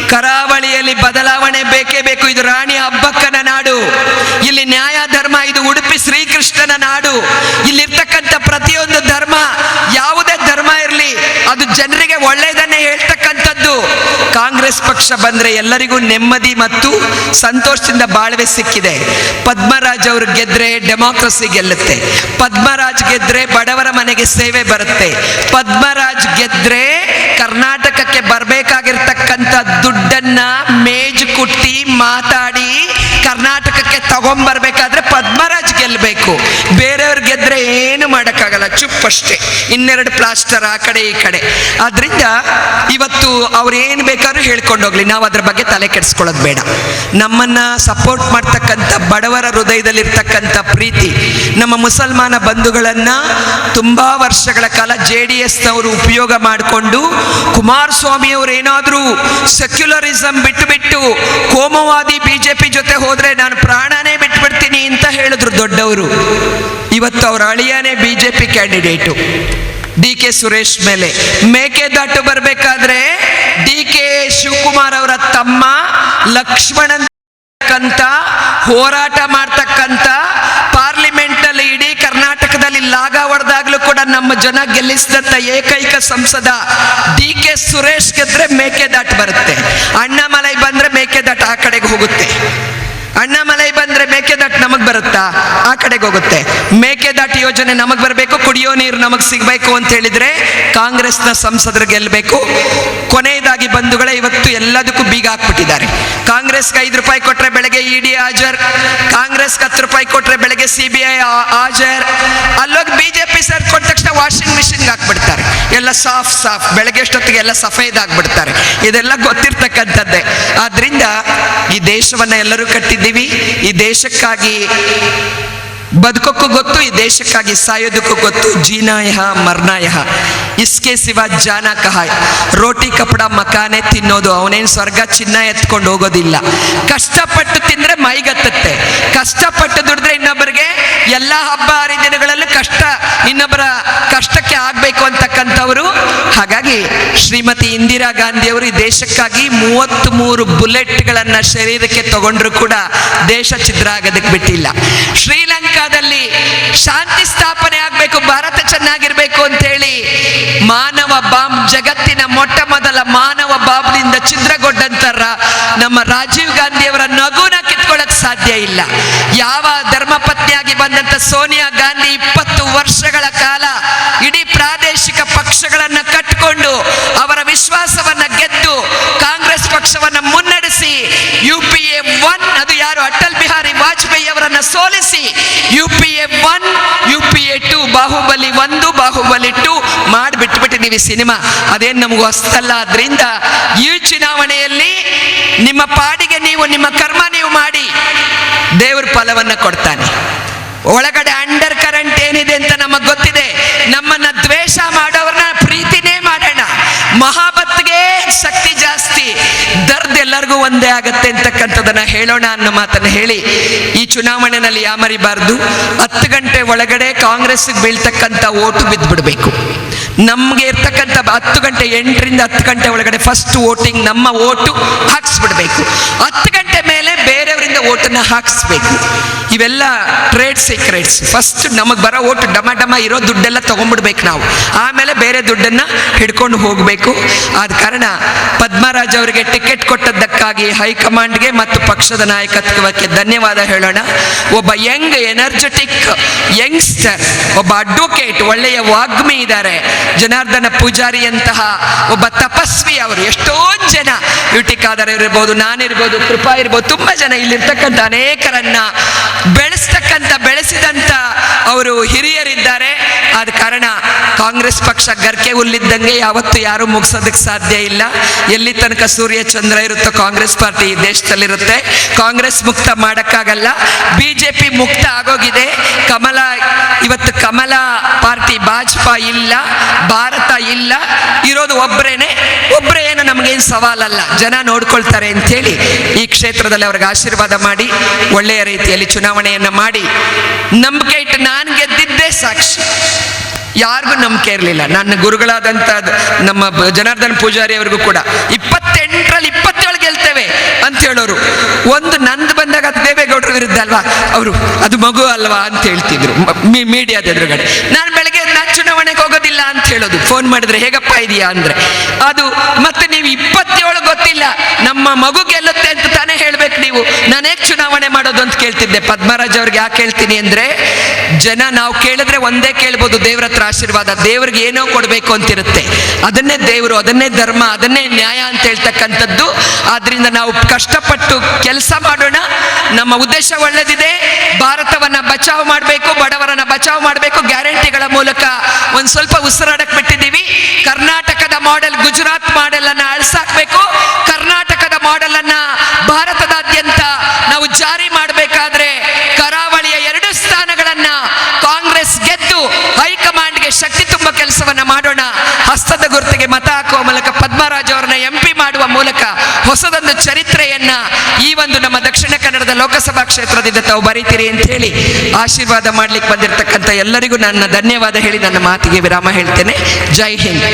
ಕರಾವಳಿಯಲ್ಲಿ ಬದಲಾವಣೆ ಬೇಕೇ ಬೇಕು. ಇದು ರಾಣಿ ಹಬ್ಬಕ್ಕನ ನಾಡು. ಇಲ್ಲಿ ನ್ಯಾಯ ಧರ್ಮ, ಇದು ಉಡುಪಿ ಶ್ರೀಕೃಷ್ಣನ ನಾಡು. ಇಲ್ಲಿರ್ತಕ್ಕಂಥ ಪ್ರತಿಯೊಂದು ಧರ್ಮ, ಯಾವುದೇ ಧರ್ಮ ಇರಲಿ, ಅದು ಜನರಿಗೆ ಒಳ್ಳೆಯದನ್ನೇ ಕಾಂಗ್ರೆಸ್ ಪಕ್ಷ ಬಂದ್ರೆ ಎಲ್ಲರಿಗೂ ನೆಮ್ಮದಿ ಮತ್ತು ಸಂತೋಷದಿಂದ ಬಾಳ್ವೆ ಸಿಕ್ಕಿದೆ. ಪದ್ಮರಾಜ್ ಅವರು ಗೆದ್ರೆ ಡೆಮಾಕ್ರಸಿ ಗೆಲ್ಲುತ್ತೆ. ಪದ್ಮರಾಜ್ ಗೆದ್ರೆ ಬಡವರ ಮನೆಗೆ ಸೇವೆ ಬರುತ್ತೆ. ಪದ್ಮರಾಜ್ ಗೆದ್ರೆ ಕರ್ನಾಟಕಕ್ಕೆ ಬರಬೇಕಾಗಿರ್ತಕ್ಕಂಥ ದುಡ್ಡನ್ನ ಮೇಜು ಕುಟ್ಟಿ ಮಾತಾಡಿ ಕರ್ನಾಟಕಕ್ಕೆ ತಗೊಂಡ್ಬರ್ಬೇಕಾದ್ರೆ ಪದ್ಮರಾಜ್ ಗೆಲ್ಲಬೇಕು ಬೇರೆಯವ್ರು ಮಾಡೋಕ್ಕಾಗಲ್ಲ ಚುಪ್ ಅಷ್ಟೇ. ಇನ್ನೆರಡು ಪ್ಲಾಸ್ಟರ್ ಆ ಕಡೆ, ಈ ಕಡೆ. ಆದ್ರಿಂದ ಇವತ್ತು ಅವ್ರು ಏನು ಬೇಕಾದ್ರೂ ಹೇಳ್ಕೊಂಡು ಹೋಗ್ಲಿ. ನಾವು ಅದ್ರ ಬಗ್ಗೆ ತಲೆ ಕೆಡಿಸ್ಕೊಳ್ಳೋದು ಬೇಡ. ನಮ್ಮನ್ನ ಸಪೋರ್ಟ್ ಮಾಡ್ತಕ್ಕಂಥ ಬಡವರ ಹೃದಯದಲ್ಲಿರ್ತಕ್ಕಂಥ ಪ್ರೀತಿ, ನಮ್ಮ ಮುಸಲ್ಮಾನ ಬಂಧುಗಳನ್ನ ತುಂಬಾ ವರ್ಷಗಳ ಕಾಲ ಜೆ ಡಿ ಉಪಯೋಗ ಮಾಡಿಕೊಂಡು ಕುಮಾರಸ್ವಾಮಿ ಅವರು ಏನಾದರೂ ಸೆಕ್ಯುಲರಿಸಂ ಬಿಟ್ಟು ಬಿಟ್ಟು ಕೋಮವಾದಿ ಬಿಜೆಪಿ ಜೊತೆ ಹೋದ್ರೆ ನಾನು ಪ್ರಾಣನೇ ಬಿಟ್ಬಿಡ್ತೀನಿ ಅಂತ ಹೇಳಿದ್ರು ದೊಡ್ಡವರು. ಇವತ್ತು ಅವ್ರ ಅಳಿಯನೇ BJP candidate. D K Suresh ಮೇಲೆ. ಮೇಕೆದಾಟು ಬರಬೇಕಾದ್ರೆ ಡಿ ಕೆ ಶಿವಕುಮಾರ್ ಅವರ ತಮ್ಮ, ಲಕ್ಷ್ಮಣನ್ ಕಂತ ಹೋರಾಟ ಮಾಡ್ತಕ್ಕಂಥ ಪಾರ್ಲಿಮೆಂಟ್ ಅಲ್ಲಿ ಇಡೀ ಕರ್ನಾಟಕದಲ್ಲಿ ಲಾಗ ಹೊಡೆದಾಗ್ಲೂ ಕೂಡ ನಮ್ಮ ಜನ ಗೆಲ್ಲಿಸಿದಂತ ಏಕೈಕ ಸಂಸದ ಡಿ ಕೆ ಸುರೇಶ್ ಗೆದ್ರೆ ಮೇಕೆದಾಟು ಬರುತ್ತೆ. ಅಣ್ಣಾಮಲೈ ಬಂದ್ರೆ ಮೇಕೆದಾಟು ಆ ಕಡೆಗೆ ಹೋಗುತ್ತೆ. ಅಣ್ಣಾಮಲೈ ಬಂದ್ರೆ ಮೇಕೆದಾಟ್ ನಮಗ್ ಬರುತ್ತಾ? ಆ ಕಡೆಗೆ ಹೋಗುತ್ತೆ. ಮೇಕೆದಾಟ್ ಯೋಜನೆ ನಮಗ್ ಬರಬೇಕು, ಕುಡಿಯೋ ನೀರು ನಮಗ್ ಸಿಗ್ಬೇಕು ಅಂತ ಹೇಳಿದ್ರೆ ಕಾಂಗ್ರೆಸ್ನ ಸಂಸದರು ಗೆಲ್ಲಬೇಕು ಕೊನೆಯದಾಗಿ ಬಂಧುಗಳೇ, ಇವತ್ತು ಎಲ್ಲದಕ್ಕೂ ಬೀಗ ಹಾಕ್ಬಿಟ್ಟಿದ್ದಾರೆ. ಕಾಂಗ್ರೆಸ್ಗೆ ಐದು ರೂಪಾಯಿ ಕೊಟ್ರೆ ಬೆಳಗ್ಗೆ ಇಡಿ ಹಾಜರ್ ಕಾಂಗ್ರೆಸ್ಗೆ ಹತ್ತು ರೂಪಾಯಿ ಕೊಟ್ರೆ ಬೆಳಗ್ಗೆ ಸಿ ಬಿ ಐ ಹಾಜರ್. ಅಲ್ಲೋಗಿ ಬಿಜೆಪಿ ಸರ್ ಕೊಟ್ಟ ತಕ್ಷಣ ವಾಷಿಂಗ್ ಮಿಷಿನ್ಗೆ ಹಾಕ್ಬಿಡ್ತಾರೆ. ಎಲ್ಲ ಸಾಫ್ ಸಾಫ್, ಬೆಳಗ್ಗೆ ಅಷ್ಟೊತ್ತಿಗೆ ಎಲ್ಲ ಸಫೇದ್ ಆಗ್ಬಿಡ್ತಾರೆ. ಇದೆಲ್ಲ ಗೊತ್ತಿರ್ತಕ್ಕಂಥದ್ದೇ. ಆದ್ರಿಂದ ಈ ದೇಶವನ್ನ ಎಲ್ಲರೂ ಕಟ್ಟಿದ್ದೀವಿ. ಈ ದೇಶಕ್ಕಾಗಿ ಬದುಕೋಕ್ಕೂ ಗೊತ್ತು, ಈ ದೇಶಕ್ಕಾಗಿ ಸಾಯೋದಕ್ಕೂ ಗೊತ್ತು. ಜೀನಾಯಹ ಮರ್ನಾಯಹ ಇಸ್ಕೆ ಸಿವ ಜಾನ ಕಹಾಯ್ ರೋಟಿ ಕಪಡ ಮಕಾನೆ ತಿನ್ನೋದು, ಅವನೇನ್ ಸ್ವರ್ಗ ಚಿನ್ನ ಎತ್ಕೊಂಡು ಹೋಗೋದಿಲ್ಲ. ಕಷ್ಟಪಟ್ಟು ತಿಂದ್ರೆ ಮೈಗತ್ತತ್ತೆ. ಕಷ್ಟಪಟ್ಟು ದುಡಿದ್ರೆ ಇನ್ನೊಬ್ಬರಿಗೆ ಎಲ್ಲ ಹಬ್ಬ ಹರಿದಿನಗಳಲ್ಲೂ ಕಷ್ಟ, ಇನ್ನೊಬ್ಬರ ಕಷ್ಟಕ್ಕೆ ಆಗ್ಬೇಕು ಅಂತಕ್ಕಂಥವ್ರು. ಹಾಗಾಗಿ ಶ್ರೀಮತಿ ಇಂದಿರಾ ಗಾಂಧಿ ಅವರು ಈ ದೇಶಕ್ಕಾಗಿ ಮೂವತ್ತ್ ಮೂರು ಬುಲೆಟ್ಗಳನ್ನ ಶರೀರಕ್ಕೆ ತಗೊಂಡ್ರು ಕೂಡ ದೇಶ ಛಿದ್ರ ಆಗೋದಕ್ಕೆ ಬಿಟ್ಟಿಲ್ಲ. ಶ್ರೀಲಂಕಾದಲ್ಲಿ ಶಾಂತಿ ಸ್ಥಾಪನೆ ಆಗ್ಬೇಕು, ಭಾರತ ಚೆನ್ನಾಗಿರ್ಬೇಕು ಅಂತ ಹೇಳಿ ಮಾನವ ಬಾಂಬ್ ಜಗತ್ತಿನ ಮೊಟ್ಟ ಮೊದಲ ಮಾನವ ಬಾಂಬ್ನಿಂದ ಛಿದ್ರಗೊಂಡಂತರ ನಮ್ಮ ರಾಜೀವ್ ಗಾಂಧಿಯವರ ನಗುನ ಕಿತ್ಕೊಳ್ಳಕ್ ಸಾಧ್ಯ ಇಲ್ಲ. ಯಾವ ಧರ್ಮಪತ್ನಿಯಾಗಿ ಬಂದಂತ ಸೋನಿಯಾ ಗಾಂಧಿ ಇಪ್ಪತ್ತು ವರ್ಷಗಳ ಕಾಲ ಇಡೀ ಪ್ರಾದೇಶಿಕ ಪಕ್ಷಗಳನ್ನ ಕಟ್ಟಿಕೊಂಡು ಅವರ ವಿಶ್ವಾಸವನ್ನ ಗೆದ್ದು ಕಾಂಗ್ರೆಸ್ ಪಕ್ಷವನ್ನ ಮುನ್ನಡೆಸಿ ಯು ಪಿ ಎ ಒನ್ ಅದು ಯಾರು ಅಟಲ್ ಬಿಹಾರಿ ವಾಜಪೇಯಿ ಅವರನ್ನ ಸೋಲಿಸಿ. U P A one U P A to Bahubali ಒಂದು, ಬಾಹುಬಲಿ ಟು ಮಾಡಿಬಿಟ್ಬಿಟ್ಟಿದ್ದೀವಿ ಸಿನಿಮಾ. ಅದೇನು ನಮಗೂ ಹೊಸ್ತಲ್ಲ ಆದ್ರಿಂದ ಈ ಚುನಾವಣೆಯಲ್ಲಿ ನಿಮ್ಮ ಪಾಡಿಗೆ ನೀವು, ನಿಮ್ಮ ಕರ್ಮ ನೀವು ಮಾಡಿ ದೇವ್ರ ಫಲವನ್ನು ಕೊಡ್ತಾನೆ. ಒಳಗಡೆ ಅಂಡರ್ ಕರೆಂಟ್ ಏನಿದೆ ಅಂತ ನಮಗೆ ಗೊತ್ತಿದೆ. ನಮ್ಮನ್ನ ಎಲ್ಲರಿಗೂ ಒಂದೇ ಆಗತ್ತೆ ಅಂತಕ್ಕಂಥದ್ದನ್ನ ಹೇಳೋಣ ಅನ್ನೋ ಮಾತನ್ನ ಹೇಳಿ ಈ ಚುನಾವಣೆಯಲ್ಲಿ ಯಾಮರಿಬಾರ್ದು? ಹತ್ತು ಗಂಟೆ ಒಳಗಡೆ ಕಾಂಗ್ರೆಸ್ಗೆ ಬೀಳ್ತಕ್ಕಂಥ ಓಟು ಬಿದ್ದ್ಬಿಡ್ಬೇಕು ನಮ್ಗೆ ಇರ್ತಕ್ಕಂಥ ಹತ್ತು ಗಂಟೆ ಎಂಟರಿಂದ ಹತ್ತು ಗಂಟೆ ಒಳಗಡೆ ಫಸ್ಟ್ ವೋಟಿಂಗ್ ನಮ್ಮ ಓಟು ಹಾಕ್ಸ್ಬಿಡ್ಬೇಕು. ಹತ್ತು ಗಂಟೆ ಓಟನ್ನ ಹಾಕಿಸ್ಬೇಕು. ಇವೆಲ್ಲ ಟ್ರೇಡ್ ಸೀಕ್ರೆಟ್ಸ್ ಫಸ್ಟ್ ನಮಗೆ ಬರೋ ಓಟು ಡಮ ಡಮ ಇರೋ ದುಡ್ಡೆಲ್ಲ ತಗೊಂಡ್ಬಿಡ್ಬೇಕು ನಾವು. ಆಮೇಲೆ ಬೇರೆ ದುಡ್ಡನ್ನ ಹಿಡ್ಕೊಂಡು ಹೋಗಬೇಕು. ಆದ ಕಾರಣ ಪದ್ಮರಾಜ್ ಅವರಿಗೆ ಟಿಕೆಟ್ ಕೊಟ್ಟದ್ದಕ್ಕಾಗಿ ಹೈಕಮಾಂಡ್ಗೆ ಮತ್ತು ಪಕ್ಷದ ನಾಯಕತ್ವಕ್ಕೆ ಧನ್ಯವಾದ ಹೇಳೋಣ. ಒಬ್ಬ ಯಂಗ್ ಎನರ್ಜೆಟಿಕ್ ಯಂಗ್ಸ್ಟರ್, ಒಬ್ಬ ಅಡ್ವೊಕೇಟ್, ಒಳ್ಳೆಯ ವಾಗ್ಮಿ ಇದ್ದಾರೆ ಜನಾರ್ದನ ಪೂಜಾರಿಯಂತಹ ಒಬ್ಬ ತಪಸ್ವಿ ಅವರು. ಎಷ್ಟೋ ಜನ ಯುಟಿಕಾದರ್ ಇರ್ಬೋದು ನಾನಿರ್ಬೋದು ಕೃಪಾ ಇರ್ಬೋದು, ತುಂಬಾ ಜನ ಇಲ್ಲಿರ್ತಕ್ಕಂಥ ಅನೇಕರನ್ನ ಬೆಳೆಸ್ತಕ್ಕಂಥ, ಬೆಳೆಸಿದಂತ ಅವರು ಹಿರಿಯರಿದ್ದಾರೆ. ಆದ ಕಾರಣ ಕಾಂಗ್ರೆಸ್ ಪಕ್ಷ ಗರ್ಕೆ ಹುಲ್ಲಿದ್ದಂಗೆ ಯಾವತ್ತು ಯಾರು ಮುಗಿಸೋದಕ್ಕೆ ಸಾಧ್ಯ ಇಲ್ಲ. ಎಲ್ಲಿ ತನಕ ಸೂರ್ಯ ಚಂದ್ರ ಇರುತ್ತೋ ಕಾಂಗ್ರೆಸ್ ಪಾರ್ಟಿ ಈ ದೇಶದಲ್ಲಿರುತ್ತೆ. ಕಾಂಗ್ರೆಸ್ ಮುಕ್ತ ಮಾಡೋಕ್ಕಾಗಲ್ಲ. ಬಿಜೆಪಿ ಮುಕ್ತ ಆಗೋಗಿದೆ. ಕಮಲ, ಇವತ್ತು ಕಮಲ ಪಾರ್ಟಿ ಭಾಜಪಾ ಇಲ್ಲ, ಭಾರತ ಇಲ್ಲ. ಇರೋದು ಒಬ್ಬರೇನೆ ಒಬ್ಬರೇ ನಮಗೇನು ಸವಾಲಲ್ಲ. ಜನ ನೋಡ್ಕೊಳ್ತಾರೆ ಅಂತೇಳಿ ಈ ಕ್ಷೇತ್ರದಲ್ಲಿ ಅವ್ರಿಗೆ ಆಶೀರ್ವಾದ ಮಾಡಿ ಒಳ್ಳೆಯ ರೀತಿಯಲ್ಲಿ ಚುನಾವಣೆಯನ್ನು ಮಾಡಿ, ನಂಬಿಕೆ ಇಟ್ಟು ನಾನು ಗೆದ್ದಿದ್ದೇ ಸಾಕ್ಷಿ. ಯಾರಿಗೂ ನಂಬಿಕೆ ಇರಲಿಲ್ಲ. ನನ್ನ ಗುರುಗಳಾದಂಥ ನಮ್ಮ ಜನಾರ್ದನ್ ಪೂಜಾರಿ ಅವ್ರಿಗೂ ಕೂಡ ಇಪ್ಪತ್ತೆಂಟರಲ್ಲಿ ಇಪ್ಪತ್ತೇಳು ಗೆಲ್ತೇವೆ ಅಂತ ಹೇಳೋರು. ಒಂದು ನಂದು ಬಂದಾಗ ಅದು ದೇವೇಗೌಡರ ವಿರುದ್ಧ ಅಲ್ವಾ? ಅವರು, ಅದು ಮಗು ಅಲ್ವಾ ಅಂತ ಹೇಳ್ತಿದ್ರು. ಮೀಡಿಯಾದ ಎದುರುಗಡೆ. ನಾನು ಬೆಳಗ್ಗೆ ನಾನು ಚುನಾವಣೆಗೆ ಹೋಗೋದಿಲ್ಲ ಅಂತ ಹೇಳೋದು. ಫೋನ್ ಮಾಡಿದ್ರೆ, ಹೇಗಪ್ಪ ಇದೆಯಾ? ಅಂದ್ರೆ, ಅದು ಮತ್ತೆ ನೀವು ಇಪ್ಪತ್ತೇಳು ಗೊತ್ತಿಲ್ಲ. ನಮ್ಮ ಮಗು ಗೆಲ್ಲುತ್ತೆ ಅಂತ ತಾನೇ ಹೇಳ್ಬೇಕು ನೀವು. ನಾನು ಹೇಗೆ ಚುನಾವಣೆ ಮಾಡೋದು ಅಂತ ಕೇಳ್ತಿದ್ದೆ. ಪದ್ಮರಾಜ್ ಅವ್ರಿಗೆ ಯಾಕೆ ಹೇಳ್ತೀನಿ ಅಂದ್ರೆ, ಜನ ನಾವು ಕೇಳಿದ್ರೆ ಒಂದೇ ಕೇಳ್ಬೋದು, ದೇವ್ರ ಹತ್ರ ಆಶೀರ್ವಾದ, ದೇವ್ರಿಗೆ ಏನೋ ಕೊಡಬೇಕು ಅಂತಿರುತ್ತೆ. ಅದನ್ನೇ ದೇವರು, ಅದನ್ನೇ ಧರ್ಮ, ಅದನ್ನೇ ನ್ಯಾಯ ಅಂತ ಹೇಳ್ತಕ್ಕಂಥದ್ದು. ಆದ್ರಿಂದ ನಾವು ಕಷ್ಟಪಟ್ಟು ಕೆಲಸ ಮಾಡೋಣ. ನಮ್ಮ ಉದ್ದೇಶ ಒಳ್ಳೆದಿದೆ. ಭಾರತವನ್ನ ಬಚಾವ್ ಮಾಡಬೇಕು, ಬಡವರನ್ನ ಬಚಾವ್ ಮಾಡಬೇಕು. ಗ್ಯಾರಂಟಿಗಳ ಮೂಲಕ ಒಂದ್ ಸ್ವಲ್ಪ ಉಸಿರಾಡಕ್ ಬಿಟ್ಟಿದ್ದೀವಿ. ಕರ್ನಾಟಕದ ಮಾಡೆಲ್ ಗುಜರಾತ್ ಮಾಡೆಲ್ ಅನ್ನ ಅಳಿಸಾಕ್ಬೇಕು. ಕರ್ನಾಟಕದ ಮಾಡೆಲ್ ಅನ್ನ ಭಾರತದಾದ್ಯಂತ ನಾವು ಜಾರಿ ಮಾಡಬೇಕಾದ್ರೆ ಕರಾವಳಿಯ ಎರಡು ಸ್ಥಾನಗಳನ್ನ ಕಾಂಗ್ರೆಸ್ ಗೆದ್ದು ಹೈಕಮಾಂಡ್ಗೆ ಶಕ್ತಿ ತುಂಬ ಕೆಲಸವನ್ನ ಮಾಡೋಣ. ಹಸ್ತದ ಗುರುತಿಗೆ ಮತ ಹಾಕುವ ಮೂಲಕ ಪದ್ಮರಾಜ್ ಅವರನ್ನ ಎಂಪಿ ಮಾಡುವ ಮೂಲಕ ಹೊಸದೊಂದು ಚರಿತ್ರೆಯನ್ನ ಈ ಒಂದು ನಮ್ಮ ದಕ್ಷಿಣ ಕನ್ನಡದ ಲೋಕಸಭಾ ಕ್ಷೇತ್ರದಿಂದ ತಾವು ಬರೀತೀರಿ ಅಂತ ಹೇಳಿ ಆಶೀರ್ವಾದ ಮಾಡ್ಲಿಕ್ಕೆ ಬಂದಿರತಕ್ಕಂಥ ಎಲ್ಲರಿಗೂ ನನ್ನ ಧನ್ಯವಾದ ಹೇಳಿ ನನ್ನ ಮಾತಿಗೆ ವಿರಾಮ ಹೇಳ್ತೇನೆ. ಜೈ ಹಿಂದ್.